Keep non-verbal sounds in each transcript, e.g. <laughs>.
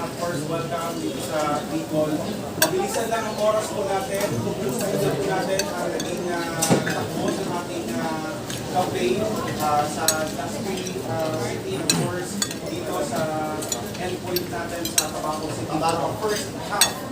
of course, welcome dito sa Bicol. Mabilisan lang ang oras po natin. Sa inyo po natin ang naging uh, takbo ng ating uh, campaign uh, sa Taspi uh, City, of course, dito sa endpoint natin sa Tabaco City. Tabaco first half.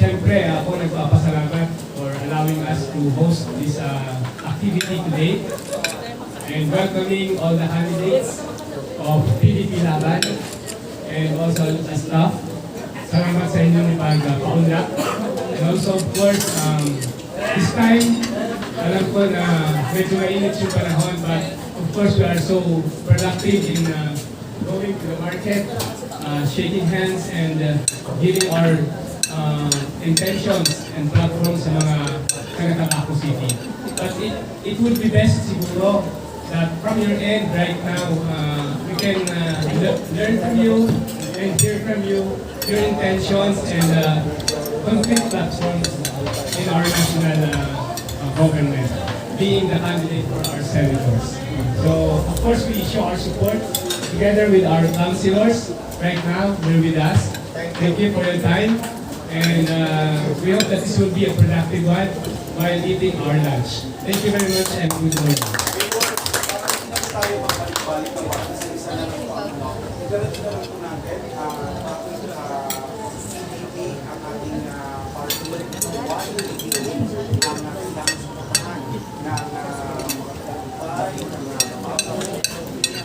Siyempre, ako nagpapasalamat for allowing us to host this uh, activity today and welcoming all the candidates of PDP Laban and also the staff. Salamat sa inyong pagpaunlak. And also, of course, um, this time, alam ko na medyo mainit yung panahon, but of course, we are so productive in uh, going to the market, uh, shaking hands, and uh, giving our uh, intentions and platforms sa mga taga-Tabaco City. But it, it would be best siguro that from your end right now, uh, we can uh, le- learn from you and hear from you your intentions and uh, concrete platforms in our national uh, uh, government, being the candidate for our senators. So, of course, we show our support together with our councilors. Right now, they're with us. Thank you for your time. And uh, we hope that this will be a productive one while eating our lunch. Thank you very much and good morning. Mayor, para hindi na tayo mabalik-balik na wala sa isa na lang po. Ganito na lang po natin, uh, bakit uh, CDP ang ating uh, party, why hindi ang kailangan sa patahan ng uh, mga kapitbahay, ng mga kapatid.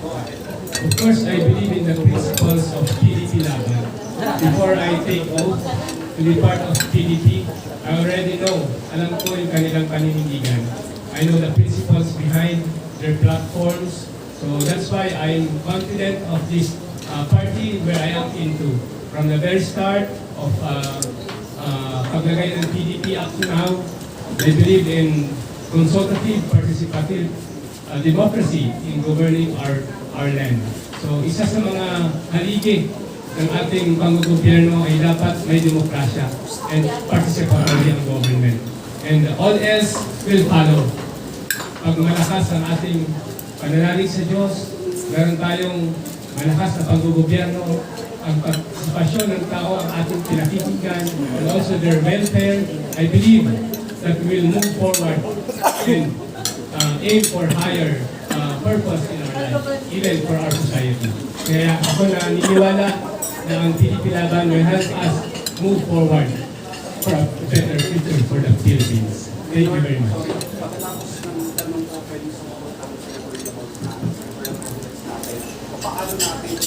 Go ahead. Of course, I believe in the principles of PDP Laban. Before I take oath to be part of PDP, I already know, alam ko yung kanilang paninindigan. I know the principles behind their platforms. So that's why I'm confident of this uh, party where I am into. From the very start of uh, uh, paglagay ng PDP up to now, I believe in consultative, participative uh, democracy in governing our our land. So isa sa mga haligi ng ating panggogobyerno ay dapat may demokrasya and participatory ang government. And all else will follow. Pag malakas ang ating pananalig sa Diyos, meron tayong malakas na panggogobyerno, ang partisipasyon ng tao ang ating pinakikinggan, and also their welfare, I believe that we will move forward and uh, aim for higher uh, purpose in our life, even for our society. Kaya ako na niniwala ang PDP Laban will help us move forward for a better future for the Philippines. Thank you very much. Ng. Paano natin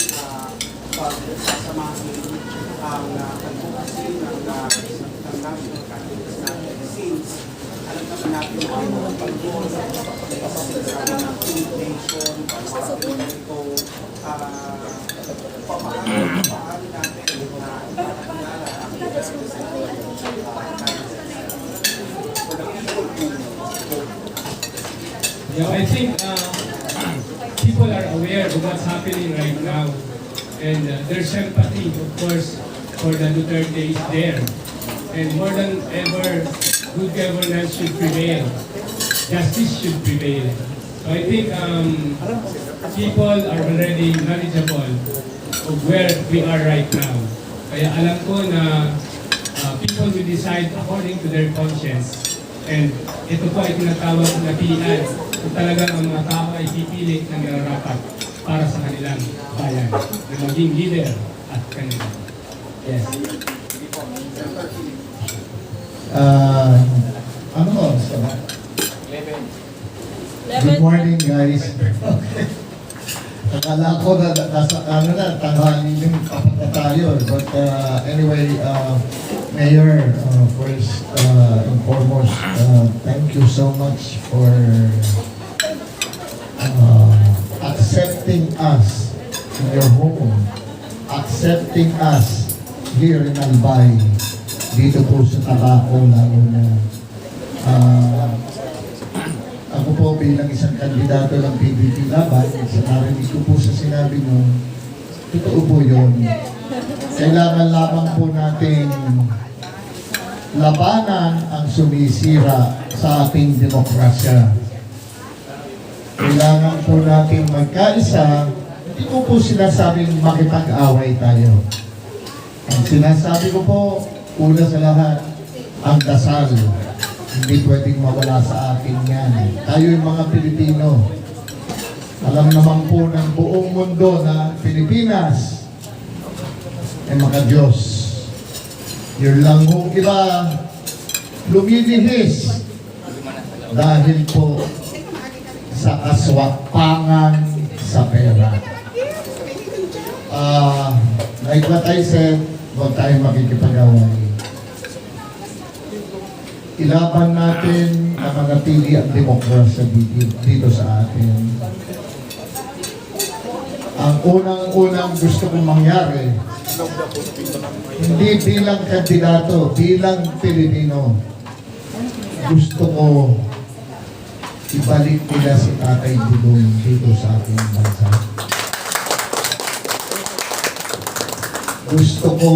pagsasamahin ang advocacy ng, ng national candidates natin since alam naman natin ang mga pag-goal sa sinasabi ng Team Nation, pag-goal Yeah, I think uh, people are aware of what's happening right now, and uh, their sympathy, of course, for the Duterte is there. And more than ever, good governance should prevail. Justice should prevail. So I think um, people are already knowledgeable of where we are right now. Kaya alam ko na uh, people will decide according to their conscience. And ito po ay tinatawag na pilihan kung talagang ang mga tao ay pipili ng nararapat para sa kanilang bayan na maging leader at kanila. Yes. Uh, ano mo? So, Good morning, guys. <laughs> Okay. Akala ko na nasa ano na, tanghali yung apat na tayo. But uh, anyway, uh, Mayor, uh, first uh, and foremost, uh, thank you so much for uh, accepting us in your home, accepting us here in Albay, dito po sa Tabaco, lalo na ako po bilang isang kandidato ng PDP laban, sa narinig ko po sa sinabi nyo, totoo po yun. Kailangan lamang po nating labanan ang sumisira sa ating demokrasya. Kailangan po natin magkaisa, hindi ko po sinasabing makipag-away tayo. Ang sinasabi ko po, una sa lahat, ang dasal. Hindi pwedeng mawala sa atin yan. Tayo yung mga Pilipino. Alam naman po ng buong mundo na Pilipinas ay mga Diyos. Yun lang kung iba lumilihis dahil po sa kaswapangan sa pera. Ah, like what I said, huwag tayong makikipag-away. Ilaban natin na manatili ang demokrasya dito, dito sa atin. Ang unang-unang gusto kong mangyari, hindi bilang kandidato, bilang Pilipino, gusto ko ibalik nila si Tatay Digong dito sa ating bansa. Gusto ko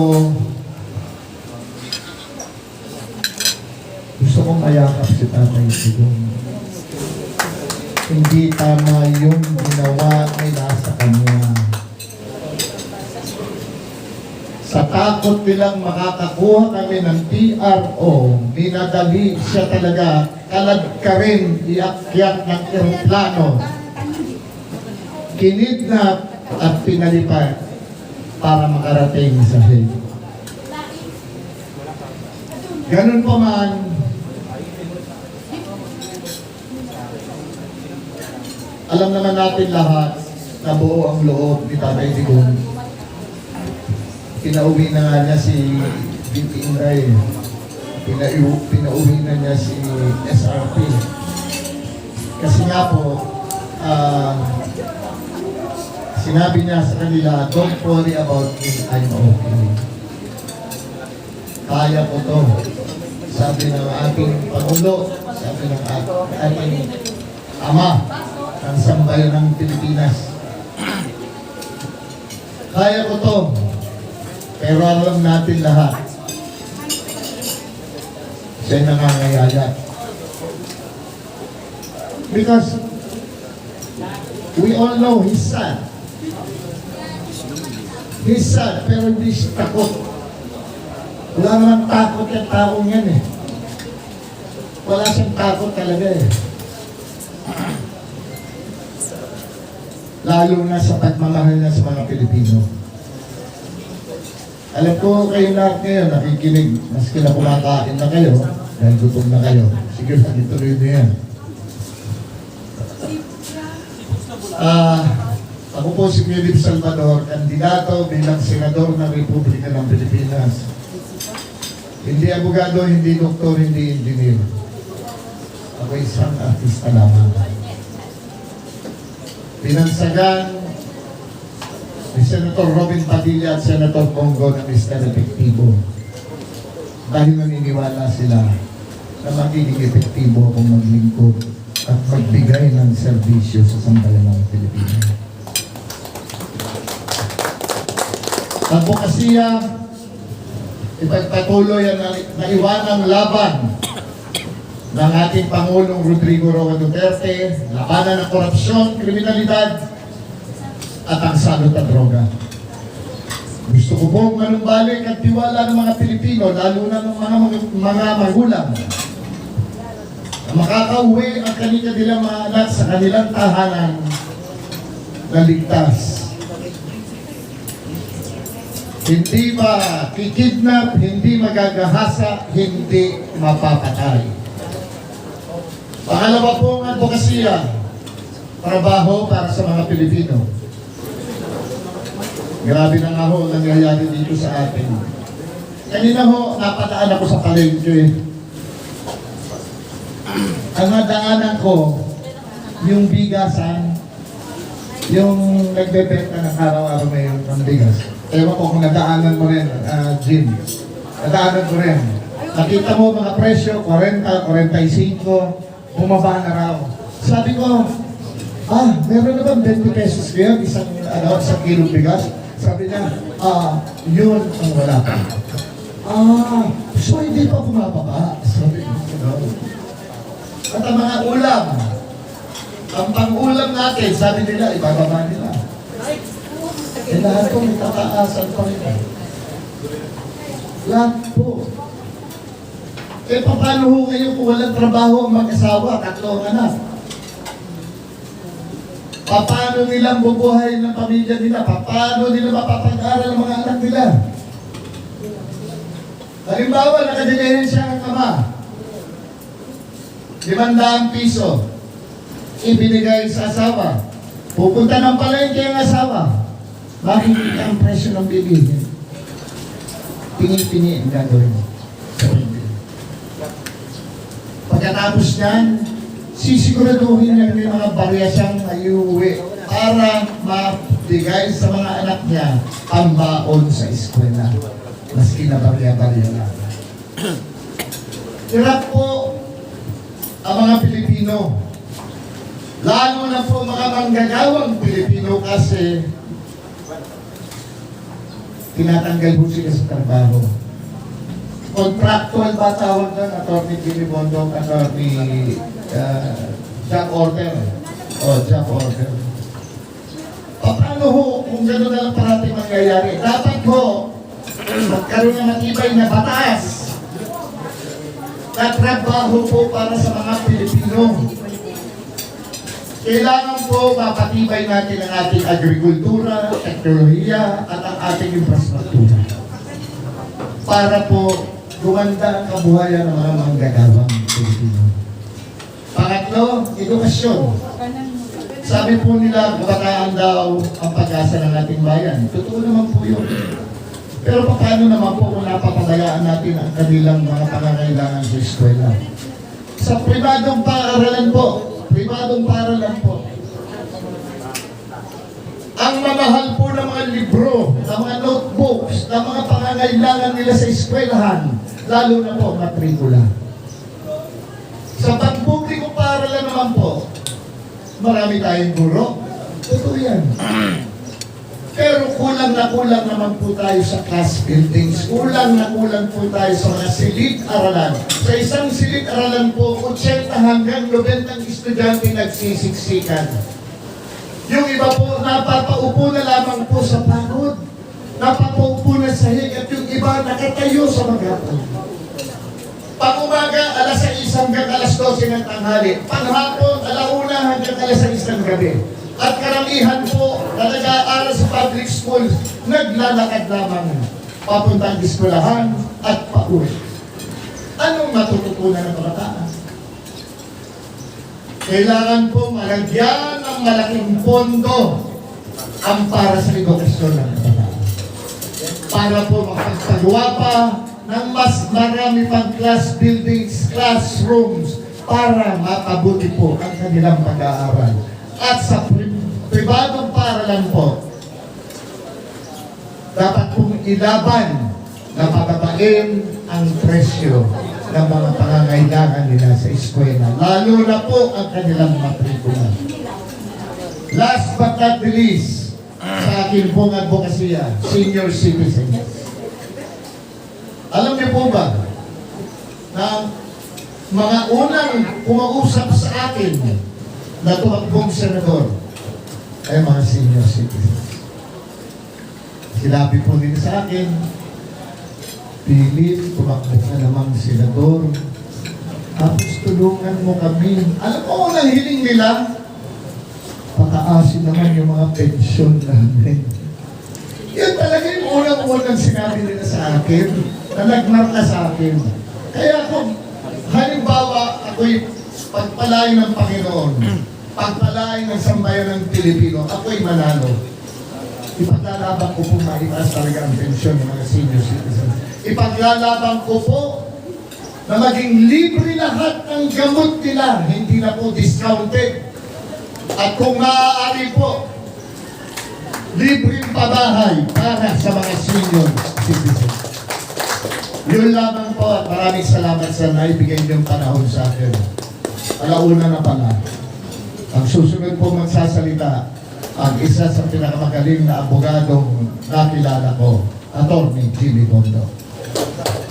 gusto kong mayakap si Tatay Digong. Hindi tama yung ginawa nila sa kanya. Sa takot nilang makakakuha kami ng PRO, minadali siya talaga kalad ka rin iakyat ng eroplano. Kinidnap at pinalipat para makarating sa Hague. Ganun pa man, alam naman natin lahat na buo ang loob ni Tatay Digong pinauwi na nga niya si VP Inday. Pinau pinauwi na niya si SRP. Kasi nga po, ah, sinabi niya sa kanila, don't worry about me, I'm okay. Kaya ko to. Sabi ng ating Pangulo, sabi ng at- ating Ama ng sambayan ng Pilipinas. Kaya ko to. Pero alam natin lahat, siya'y nangangayayat. Because we all know he's sad. He's sad, pero hindi siya takot. Wala namang takot yung taong yan eh. Wala siyang takot talaga eh. Lalo na sa pagmamahal niya sa mga Pilipino. Alam ko kayo lahat ngayon nakikinig, maski na kumakain na kayo, dahil gutom na kayo. Sige, na yan. Ah, ako po si Philip Salvador, kandidato bilang senador ng Republika ng Pilipinas. Hindi abogado, hindi doktor, hindi engineer. Ako isang artista lamang. Pinansagan ni Senator Robin Padilla at Senator Bongo na Mr. Epektibo. Dahil naniniwala sila na magiging epektibo akong maglingkod at magbigay ng serbisyo sa sambayan ng Pilipinas. Advokasya, ipagpatuloy ang na- naiwanang laban ng ating Pangulong Rodrigo Roa Duterte, labanan ng korupsyon, kriminalidad, at ang salot at droga. Gusto ko pong manumbalik at tiwala ng mga Pilipino, lalo na ng mga mga magulang, na makakauwi ang kanilang mga anak sa kanilang tahanan na ligtas. Hindi ba kikidnap, hindi magagahasa, hindi mapapatay. Pangalawa po ang advokasya, trabaho para sa mga Pilipino. Grabe na nga ho ang nangyayari dito sa atin. Kanina ho, napadaan ako sa palengke. Ang nadaanan ko, yung bigasan, yung nagbebenta ng araw-araw na yung ng bigas. ewan ko kung nadaanan mo rin, ah, Jim. Nadaanan ko rin. Nakita mo mga presyo, 40, 45, bumaba na raw. Sabi ko, ah, meron na bang 20 pesos ngayon, isang, ano, isang kilong bigas? Sabi niya, ah, yun ang wala pa. Ah, so hindi pa bumababa. Sabi ko, "No." At ang mga ulam, ang pang-ulam natin, sabi nila, ibababa nila. Eh lahat po may tataasan pa rin. Lahat po. Eh paano ho ngayon kung walang trabaho ang mag-asawa, tatlong anak? Paano nilang bubuhay ng pamilya nila? Paano nila mapapag-aral ang mga anak nila? Halimbawa, nakadilihensya ang ama. Limandaang piso. Ibinigay sa asawa. Pupunta ng palengke ang asawa. Makikita ang presyo ng bilihin. Pingi-pingi ang gagawin sa palengke. Pagkatapos niyan, sisiguraduhin niya may mga barya siyang maiuwi para mabigay sa mga anak niya ang baon sa eskwela. Maski na barya-barya lang. Hirap po ang mga Pilipino. Lalo na po mga manggagawang Pilipino kasi tinatanggal po sila sa trabaho. Contractual ba tawag doon? Attorney Billy Bondong, Attorney uh, Jack Order. O, Jack Order. Paano ho kung gano'n na lang parati mangyayari? Dapat ho, magkaroon ng matibay na batas na trabaho po para sa mga Pilipino. Kailangan po mapatibay natin ang ating agrikultura, teknolohiya, at ang ating infrastruktura. Para po gumanda ang kabuhayan ng mga manggagawang Pilipino. Pangatlo, edukasyon. Sabi po nila, kabataan daw ang pag-asa ng ating bayan. Totoo naman po yun. Pero paano naman po kung napapabayaan natin ang kanilang mga pangangailangan sa eskwela? Sa pribadong paaralan po, pribadong paaralan po, ang mamahal po ng mga libro, ng mga notebooks, ng mga pangangailangan nila sa eskwelahan, lalo na po matrikula. Sa pagpubliko paaralan naman po, marami tayong guro. Totoo yan. Pero kulang na kulang naman po tayo sa class buildings. Kulang na kulang po tayo sa mga silid-aralan. Sa isang silid-aralan po, 80 hanggang 90 estudyante nagsisiksikan. Yung iba po, napapaupo na lamang po sa pagod. Napapaupo na sa higat. Yung iba, nakatayo sa magapal. Pag-umaga, alas 6 hanggang alas 12 ng tanghali. Panghapon, alauna hanggang alas 6 ng gabi. At karamihan po na nag-aaral sa public school, naglalakad lamang papuntang eskwelahan at pauwi. Anong matututunan ng kabataan? Kailangan po malagyan ng malaking pondo ang para sa edukasyon kabataan. Para po makapagpagawa pa ng mas marami pang class buildings, classrooms, para makabuti po ang kanilang pag-aaral. At sa pri- pribadong paaralan po, dapat pong ilaban na pababain ang presyo ng mga pangangailangan nila sa eskwela. Lalo na po ang kanilang matrikula. Last but not the least, sa akin pong advokasya, senior citizens. Alam niyo po ba na mga unang kumausap sa akin na tumakbong senador ay mga senior citizens. Sinabi po nila sa akin, Philip, tumakbo ka namang senador. Tapos tulungan mo kami. Alam mo ang hiling nila? Pataasin naman yung mga pensyon namin. Yan talaga yung unang-unang sinabi nila sa akin, na nagmarka sa akin. Kaya kung halimbawa ako'y pagpalain ng Panginoon, pagpalain ng sambayan ng Pilipino, ako'y manalo. Ipaglalaban ko po maitaas talaga ang pensyon ng mga senior citizens. Ipaglalaban ko po na maging libre lahat ng gamot nila, hindi na po discounted. At kung maaari po, libreng pabahay para sa mga senior citizens. Yun lamang po at maraming salamat sa naibigay niyong panahon sa akin. Alauna na pala. Ang susunod po magsasalita, ang isa sa pinakamagaling na abogadong nakilala ko, Atty. Jimmy Tondo.